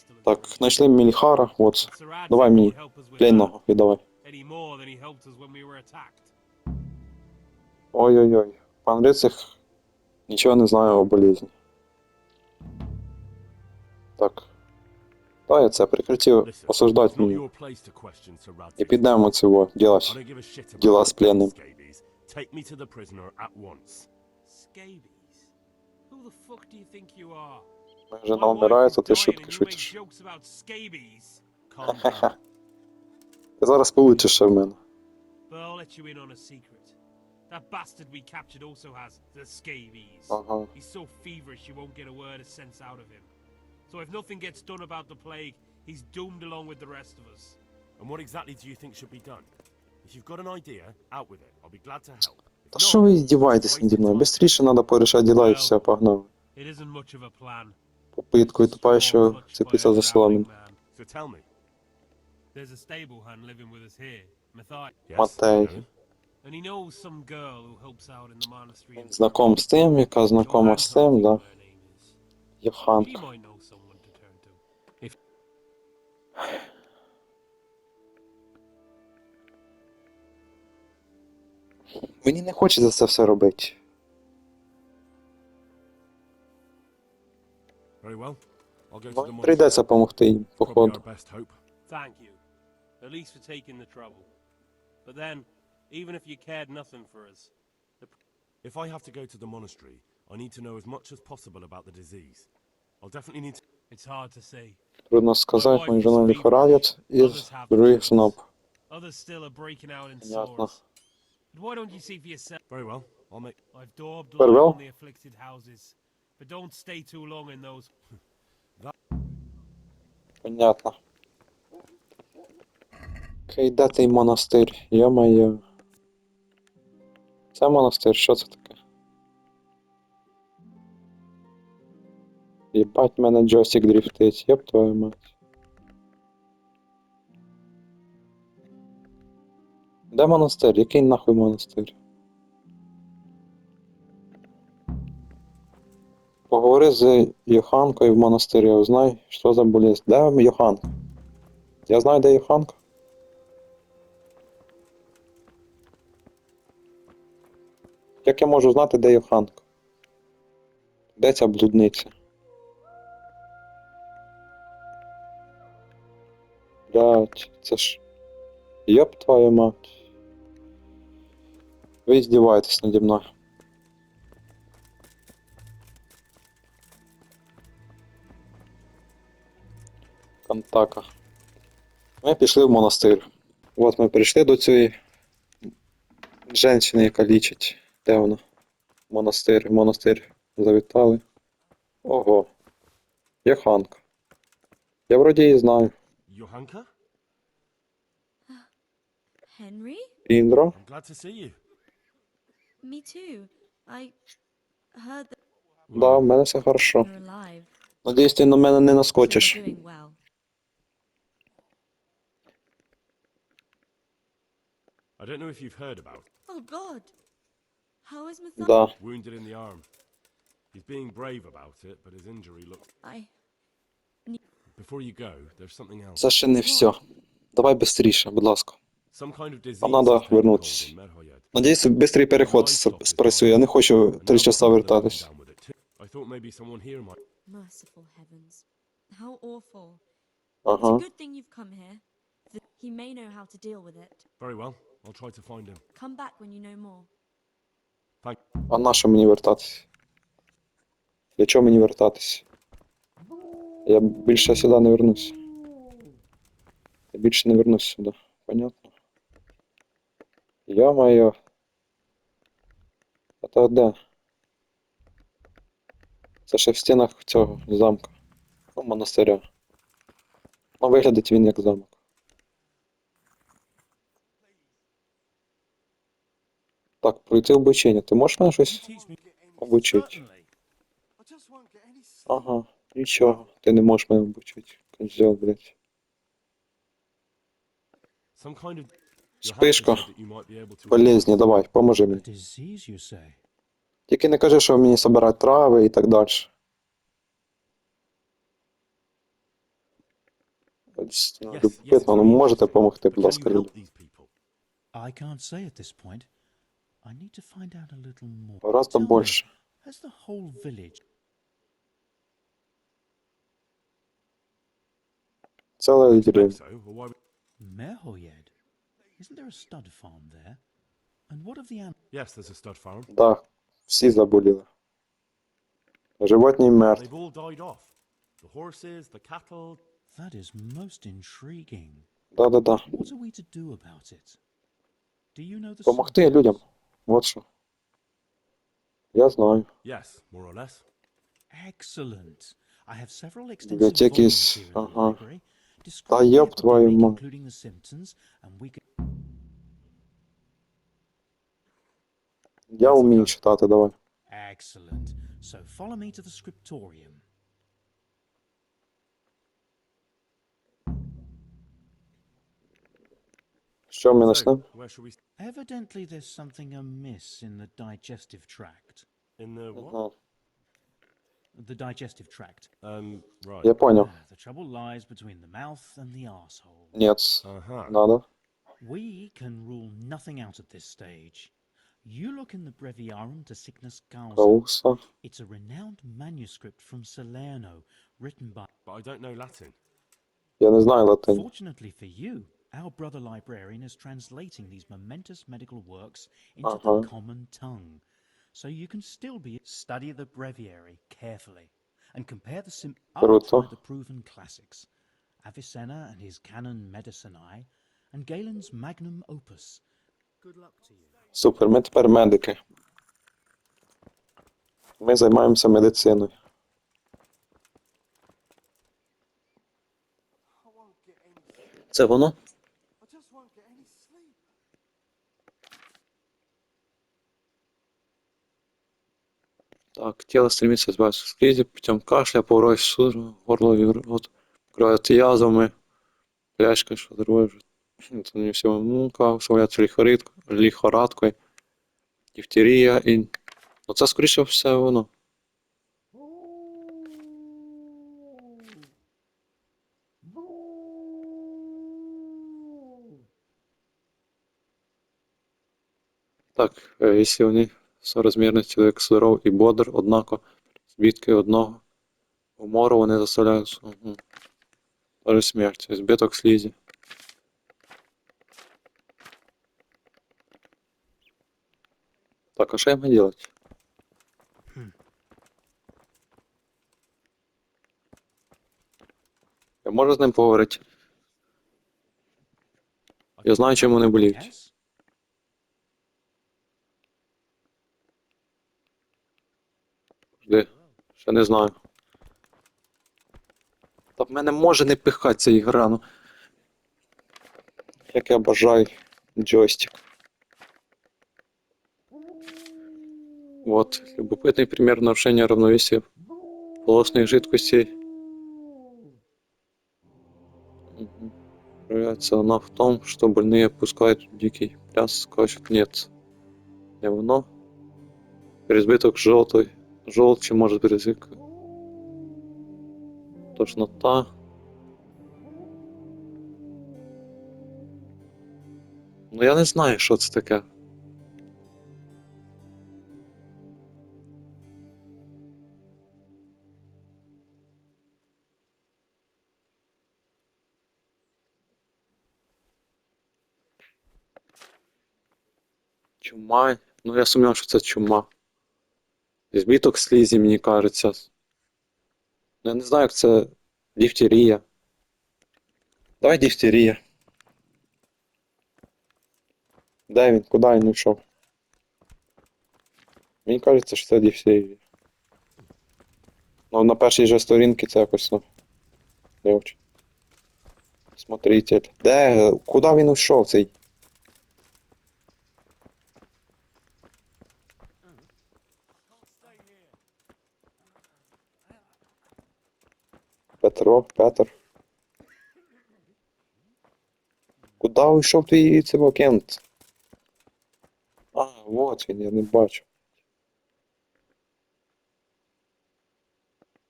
pestilence. Так, знайшли Мільхара, от. Sarad Давай said he мені would help us with that, пленного віддавай. Any more than he helped us when we were attacked. Ой-ой-ой. Пан Рицих нічого не знає о болізні. Так. Та я це прекратив Listen, осуждати it's not мені. your place to question Sir Radzig. І підемо цього I ділати. don't give a shit about Діла з пленним. scabies. Take me to the prisoner at once. Scabies? Who the fuck do you think you are? Моя жена то is ти шутки шутиш. down. Ти зараз получиш ще в мене. That bastard we captured also has the scabies. Ага. He's so feverish you won't get a word of sense out of him. So if nothing gets done about the plague, he's doomed along with the rest of us. And what exactly do you think should be done? If you've got an idea, out with it. I'll be glad to help. Та що ви здіваєтесь наді мною? Бистріше треба порішати діла і все, погнали. It isn't much of a plan. Попиткою тупа, що цепиться за соломін. Матей. Знаком з тим, яка знакома з тим, да. If Мені не хочеться це все робити. прийдеться допомогти їм, Probably походу. our best hope. thank you, at least for taking the trouble. But then, even if you cared nothing for us, If I have to go to the monastery, I need to know as much as possible about the disease. I'll definitely need to. it's hard to say. Трудно сказати, мою жену лихорадять із других сноп. Others still are breaking out in Понятно. sores. But why don't you see for yourself? Very well. I'll make. I've daubed Very light well. on the afflicted houses, but don't stay too long in those. Понятно. Окей, де той монастир? Йо-моє. Це монастир, що це таке? Єбать мене джойстик дрифтить, єб твою мать. Де монастир? Який нахуй монастир? Поговори з Йоханкою в монастирі, узнай, що за болезнь. Де Йоханка? Я знаю, де Йоханка. Як я можу знати, де Йоханка? Де ця блудниця? Блять, це ж. Йоп твою мать. Ви здіваєтесь наді мною. Контака. Ми пішли в монастир. От ми прийшли до цієї жінки, яка лічить. Де вона? Монастир. Монастир завітали. Ого. Йоханка. Я вроді її знаю. Johanka? Henry? Індро. I'm glad to see you. Me too. I heard that Да, в мене все хорошо. you're alive. Надіюсь, ти на мене не наскочиш. you're doing well. I don't know if you've heard about. Oh God! How is Matthias? Да. Wounded in the arm. He's being brave about it, but his injury looks. I Before you go, there's something else. Це ще не все. Давай швидше, будь ласка. Some kind of disease. Нам in Merhoyed. Надіюсь, швидкий переход с- спрацює. Я не хочу три часа вертатись. I thought maybe someone here might. merciful heavens, how awful! It's Ага. a good thing you've come here. Th- He may know how to deal with it. Very well. I'll try to find him. Come back when you know more. Thank. А на що мені вертатись? Для чого мені вертатись? Я більше сюди не вернусь. Я більше не вернусь сюди. Понятно? Йо-моє. А то де? Це ще в стінах цього замка. Ну, монастиря. Ну, виглядить він як замок. Так, пройти обучення. Ти можеш мене щось обучити? Ага, нічого. Ти не можеш мене обучити. Козел, блядь. Спишка. Болезні, давай, поможи мені. Тільки не кажи, що мені собирати трави і так далі. Yes, любопитно, ну можете допомогти, будь ласка? I can't say at this point. I need to find out a little more. Гораздо Tell me, більше. has the whole village Ціле Expect дерев. so, or why would- Merhoyed? Isn't there a stud farm there? And what of the an- Yes, there's a stud farm. Да, всі заболіли. Животні мертві. They've all died off. The horses, the cattle. That is most intriguing. Да-да-да. What are we to do about it? Do you know the Помогти source? людям. От що. Я знаю. Yes, more or less. Excellent. I have several extensive Ага. ёб твою мать. including the symptoms, and we can... Я вмію читати, давай. Excellent. So follow me to the scriptorium. Що ми So, знайшли? where should we? s- Evidently, there's something amiss in the digestive tract. In the what? Ага. The digestive tract. Um, right. Я понял. Ah, the trouble lies between the mouth and the arsehole. Нет. Uh-huh. Надо. We can rule nothing out at this stage. You look in the Breviarum to Sickness Causa. Кауса. It's a renowned manuscript from Salerno, written by. But I don't know Latin. Я не знаю латинь. Fortunately for you, our brother librarian is translating these momentous medical works into Uh-huh. the common tongue. So you can still be study the breviary carefully and compare the sim Круто. outside the proven classics. Avicenna and his Canon Medicinae, and Galen's magnum opus. Good luck to you. Супер, ми тепер медики. Ми займаємося медициною. Це воно? Так, тело стремится избавиться от слизи путем кашля, порой судорог, горло и рот кроют язвами, пляшка, що здоров'я, це не всього мука, свояться лихорид, лихорадкою, дифтерія і... Ну це, скоріше все, воно. Так, е, якщо вони соразмірні, чоловік здоров і бодр, однако збитки одного умору вони заставляють угу. Тоже смерть, збиток слізі. Так, а що маю делать? Я можу з ним поговорити? Я знаю, чим вони боліють. Yes? Жди, ще не знаю. Та в мене може не пихатися ігра, ну. Як я бажаю джойстик. Вот, любопытный пример нарушения равновесия полостных жидкостей. Мгм. Проявляется она в том, что больные пускают дикий пляс, скачут нет. Не воно. Перезбиток желтой, желчи может быть язык. Тошнота. Ну я не знаю, що це таке. Чума. Ну я сумніваюся, що це чума. Збіток слізі, мені кажеться. Я не знаю, як це дифтерія. Давай дифтерія. Де він? Куди він йшов? Мені кажеться, що це дифтерія. Ну, на першій же сторінці це якось, ну. Не очень. Смотритель. Де? Куди він йшов цей? Петро, Петр. Куда уйшов твій цього Кент? А, вот він, я не бачу.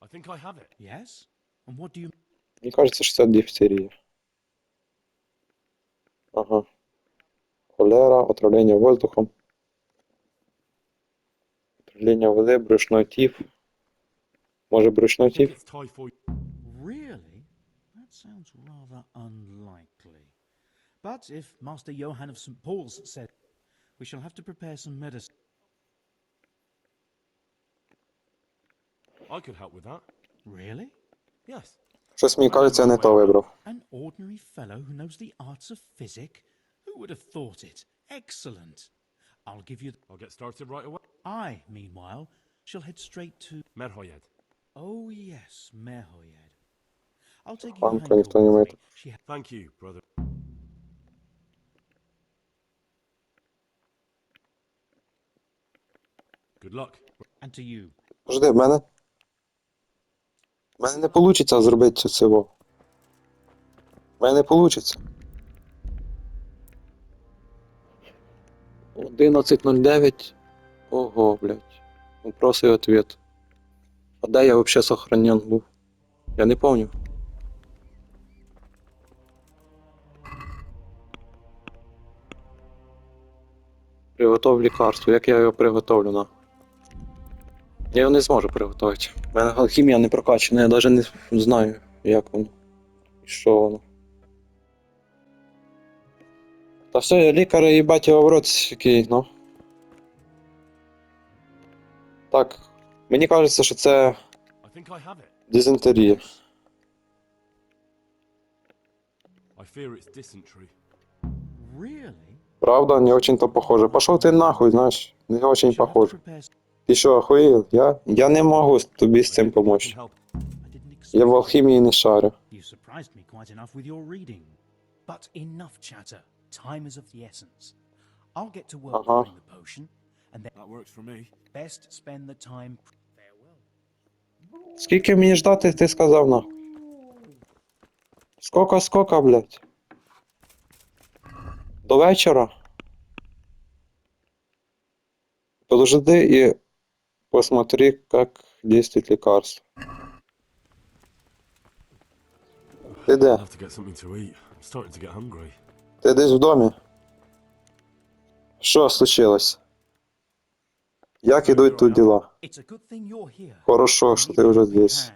I think I have it. Yes? And what do you Мені кажеться, що це дифтерія. Ага. Холера, отравлення воздухом. Отравлення води, брюшной тиф. Може брюшной тиф? sounds rather unlikely. But if Master Johann of St. Paul's said, we shall have to prepare some medicine. I could help with that. Really? Yes. Przez mi kolce netowe, bro. An ordinary fellow who knows the arts of physic? Who would have thought it? Excellent. I'll give you. I'll get started right away. I, meanwhile, shall head straight to. Merhoyed. Oh, yes, Merhoyed. Take никто не ha- Thank you, brother. Good luck. and to you. Жди, в мене. В мене не вийде зробити це цього. В мене не вийде. 11.09. Ого, блядь. Вопрос и ответ. А де я вообще сохранен був? Я не помню. Приготов лікарство. Як я його приготовлю на? Я його не зможу приготувати. У мене алхімія не прокачана, я навіть не знаю, як воно. І що воно. Та все, лікар їбать його в рот який, ну. Так. Мені кажеться, що це I think I have it. дизентерія. I fear it's dysentery. Really? Правда, не очень-то похоже. Пошов ти нахуй, знаєш, не очень похоже. Ти що, охуєв? Я? Я не можу тобі з I цим допомогти. expect Я в алхімії не шарю. Uh-huh. Farewell. Скільки мені ждати, ти сказав нахуй? Скока, скока, блядь? До вечора? Подожди и посмотри, как действует лекарство. Ти де? have to get something to eat. I'm starting to get hungry. Ти десь в домі? Що случилось? Як ідуть тут діла? Here. Хорошо, що ти вже здесь.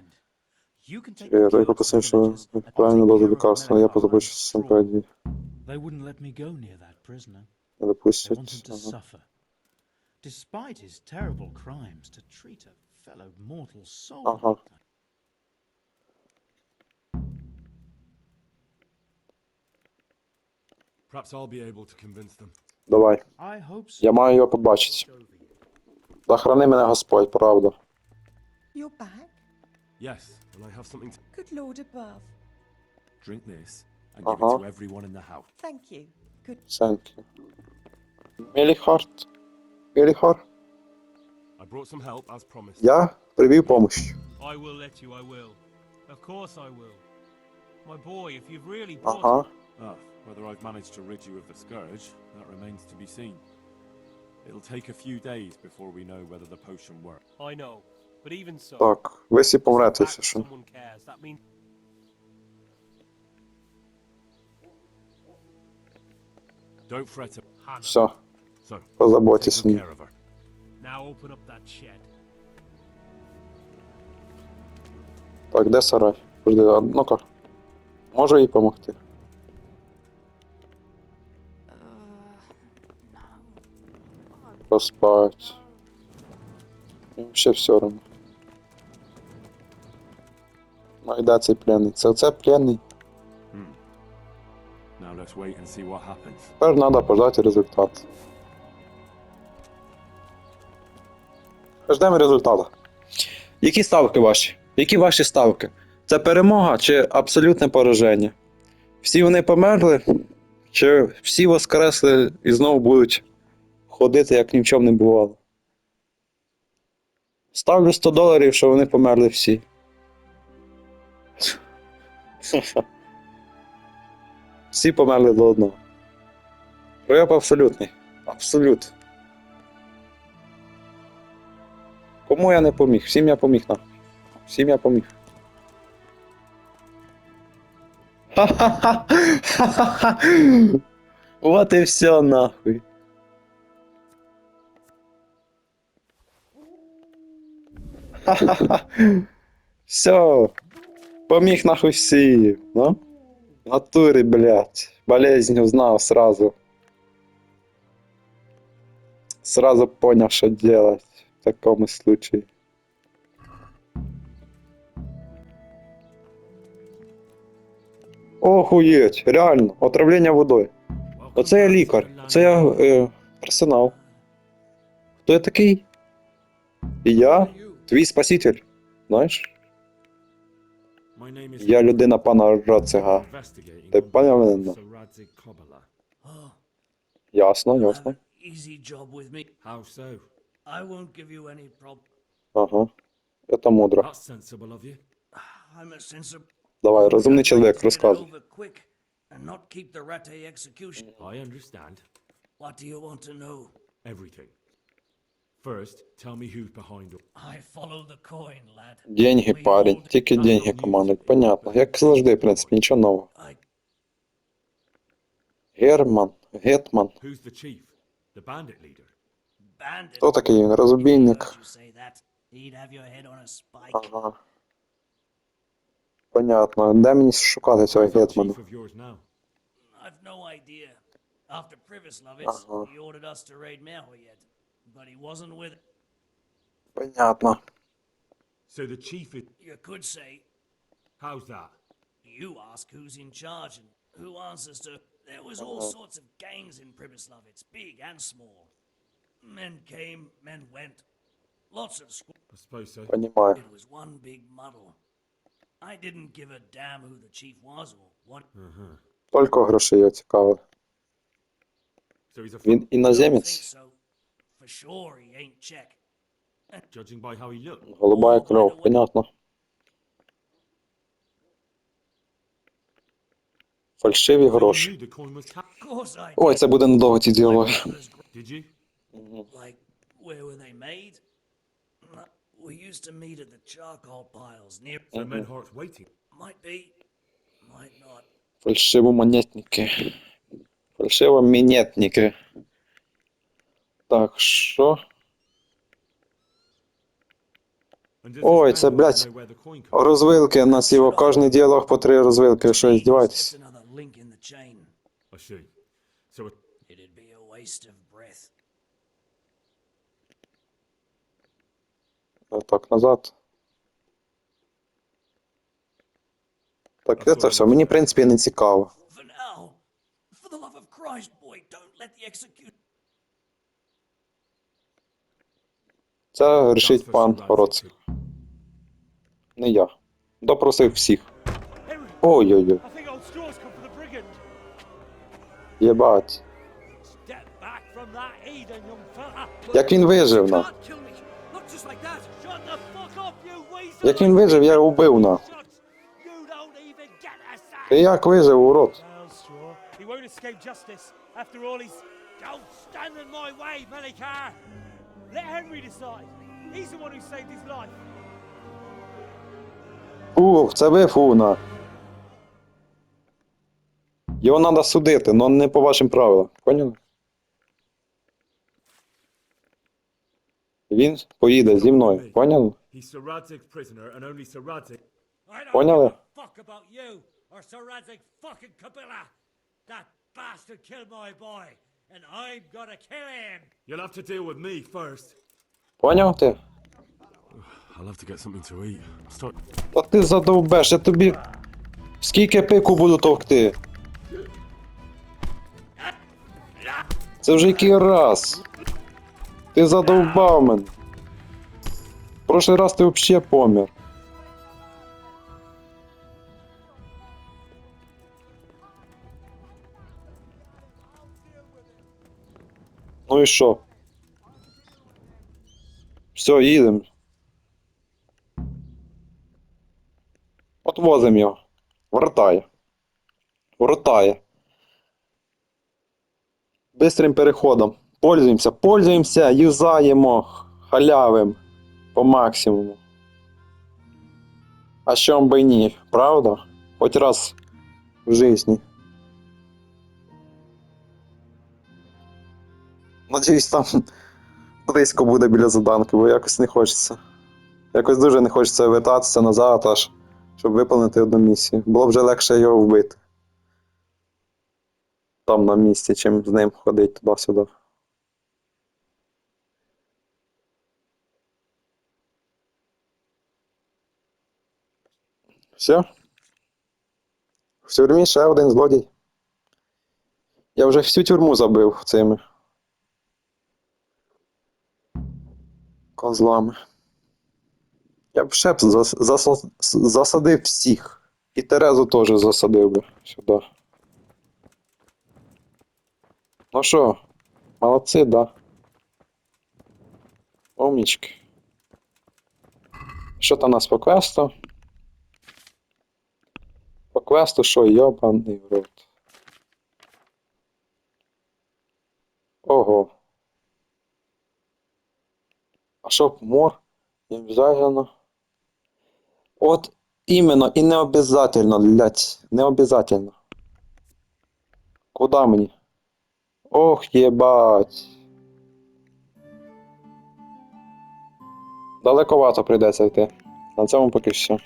Я только посмотрю, что I'll правильно дозу лекарства, я позабочусь and сам про. They wouldn't let me go near that prisoner. Не They допустять. want him to Ага. suffer. Despite his terrible crimes, to treat a fellow mortal soul Uh-huh. like that. Perhaps I'll be able to convince them. Давай. I hope so. Я маю його побачити. Захрани мене Господь, правда. You're back? Yes, and I have something to Good Lord above. drink this and Uh-huh. give it to everyone in the house. Thank you. Good. Сенки. Меліхарт. Меліхар. I brought some help as promised. Я привів помощь. I will let you, I will. Of course I will. My boy, if you've really brought Ага. Ah, whether I've managed to rid you of the scourge, that remains to be seen. It'll take a few days before we know whether the potion works. I know. But even so, Так, ви всі the помрете, fact якщо that що. someone cares, that means Все, So, take позаботьтесь. good care of her. Now open up that shed. Так, де сарай? Подожди, а ну-ка. Можу їй допомогти? Поспать. Мені Ще все одно. Ну і де цей пленний? Це оце пленний. Now let's wait and see what happens. Тепер треба пождати результат. Ждемо результату. Які ставки ваші? Які ваші ставки? Це перемога чи абсолютне пораження? Всі вони померли? Чи всі воскресли і знову будуть ходити, як ні в чому не бувало? Ставлю 100 доларів, що вони померли всі. Всі померли до одного. Прояв абсолютний. Абсолют. Кому я не поміг? Всім я поміг нахуй. Всім я поміг. Ха-ха-ха! Вот і все нахуй. Ха-ха-ха. Все. Поміг нахуй всі, ну? В Натурі, блядь. Болезнь узнал сразу. Сразу понял, что делать в таком случае. Охуєть, реально, отравлення водою. Оце я лікар, це я е, персонал. Хто я такий? І я твій спаситель. Знаєш? My name is Я людина пана Рацига. Ти. Oh, Ясно, ясно. easy job with me. How so? I won't give you any problem. Ага. Это мудро. Давай, розумний чоловік, розказуй. And not keep the execution. I understand What do you want to know? everything. First, tell me who's behind all. I follow the coin, lad. Деньги, парень. Тільки деньги командують. Понятно. Як завжди, в принципі, нічого нового. I Герман, Гетман. Who's the chief? The bandit leader? bandit. Хто такий він? Розбійник. Ага. Понятно. Де мені шукати цього гетмана? I've no idea. After Privislovitz, Uh-huh. he ordered us to raid Merhoyed, but he wasn't with it. Понятно. So the chief is. You could say, How's that? you ask who's in charge and who answers to. There was all Uh-huh. sorts of gangs in Privislovitz, big and small. Men came, men went. Lots of squ- I suppose so. Понімаю. It was one big muddle. I didn't give a damn who the chief was or what. Тільки грошей його цікавили. So he's a. Він Don't think іноземець. so. For sure, he ain't Czech. Judging by how he looked. Голубая кров, понятно. Фальшиві гроші. Ой, це буде недовго ці діалоги. Did you? Like, where were they made? We used to meet at the charcoal piles near. So Menhart's waiting. Might be, might not. Фальшивомонетники. Фальшивомонетники. Так, що? And does Ой, this це, Menhart блядь, know where the coin comes? Розвилки у нас його кожен діалог по три розвилки. Ви Що, It's здіваєтесь? just another link in the chain. I see. So it, It'd be a waste of breath. Так, назад. Так, це все. Мені, в принципі, не цікаво. For now, for the love of Christ, boy, don't let the execute. Це рішить пан Роцик, не я. Допросив всіх. Ой-ой-ой, єбать. Як він вижив, на? Як він вижив, я його вбив, на. Ти як вижив, урод? Well, Straw, he won't escape justice. After all, he's... Don't stand in my way, Melikar. Let Henry decide. He's the one who saved his life. Фу, це ви фуна. Його треба судити, але не по вашим правилам. Поняли? Він поїде зі мною, поняли? He's Sir Radzig's prisoner, and only Sir Radzig. I don't Поняли? give a fuck about you or Sir Radzik fucking Kabila. That bastard killed my boy, and I'm gonna kill him. You'll have to deal with me first. Поняв ти? I'll have to get something to eat. Start. Та ти задовбеш, я тобі. Скільки пику буду товкти? Це вже який раз. Ти задовбав мене. Прошлий раз ти взагалі помер. Ну і що? Все, їдемо. От возим його. Вертає. Вертає. Бистрим переходом. Пользуємося, пользуємося, юзаємо халявим по максимуму. А що би ні, правда? Хоч раз в житті. Надіюсь, там близько буде біля заданки, бо якось не хочеться. Якось дуже не хочеться вертатися назад, аж щоб виповнити одну місію. Було б вже легше його вбити. Там на місці, чим з ним ходить туди-сюди. Все. В тюрмі ще один злодій. Я вже всю тюрму забив цими. Козлами. Я б ще б зас- зас- засадив всіх. І Терезу теж засадив би сюди. Ну що, молодці, да? Умнічки. Що там у нас по квесту? По квесту що, йобаний в рот. Ого. А що мор? Не обязательно. От іменно і не обязательно, блядь. Не обязательно. Куда мені? Ох, єбать. Далековато прийдеться йти. На цьому поки все.